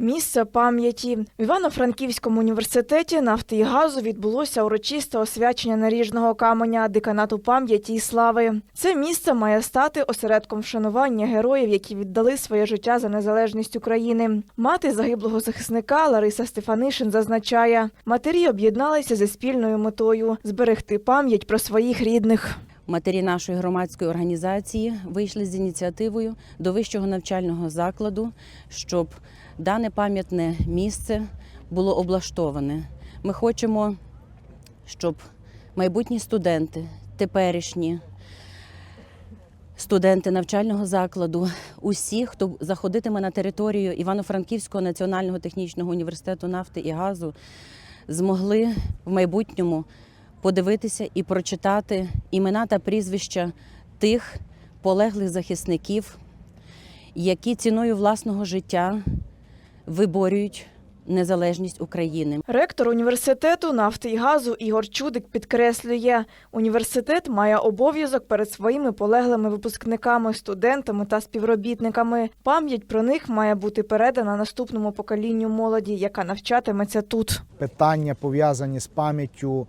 Місце пам'яті в Івано-Франківському університеті нафти і газу відбулося урочисте освячення наріжного каменя деканату пам'яті і слави. Це місце має стати осередком вшанування героїв, які віддали своє життя за незалежність України. Мати загиблого захисника Лариса Стефанишин зазначає, матері об'єдналися зі спільною метою зберегти пам'ять про своїх рідних. Матері нашої громадської організації вийшли з ініціативою до вищого навчального закладу, щоб дане пам'ятне місце було облаштоване. Ми хочемо, щоб майбутні студенти, теперішні студенти навчального закладу, усі, хто заходитиме на територію Івано-Франківського національного технічного університету нафти і газу, змогли в майбутньому подивитися і прочитати імена та прізвища тих полеглих захисників, які ціною власного життя виборюють незалежність України. Ректор університету нафти і газу Ігор Чудик підкреслює, університет має обов'язок перед своїми полеглими випускниками, студентами та співробітниками. Пам'ять про них має бути передана наступному поколінню молоді, яка навчатиметься тут. питання пов'язані з пам'яттю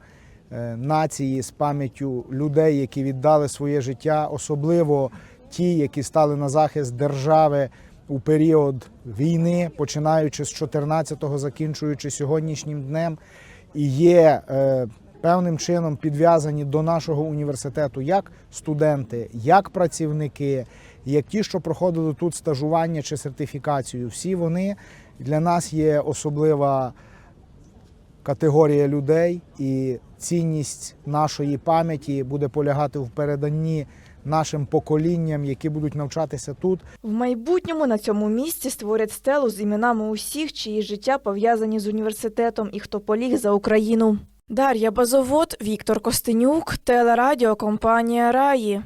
нації, з пам'яттю людей, які віддали своє життя, особливо ті, які стали на захист держави у період війни, починаючи з 14-го, закінчуючи сьогоднішнім днем, і є е, певним чином підв'язані до нашого університету як студенти, як працівники, як ті, що проходили тут стажування чи сертифікацію. Всі вони для нас є особлива категорія людей, і цінність нашої пам'яті буде полягати в переданні нашим поколінням, які будуть навчатися тут. В майбутньому на цьому місці створять стелу з іменами усіх, чиї життя пов'язані з університетом і хто поліг за Україну. Дар'я Базовод, Віктор Костенюк, телерадіокомпанія Раї.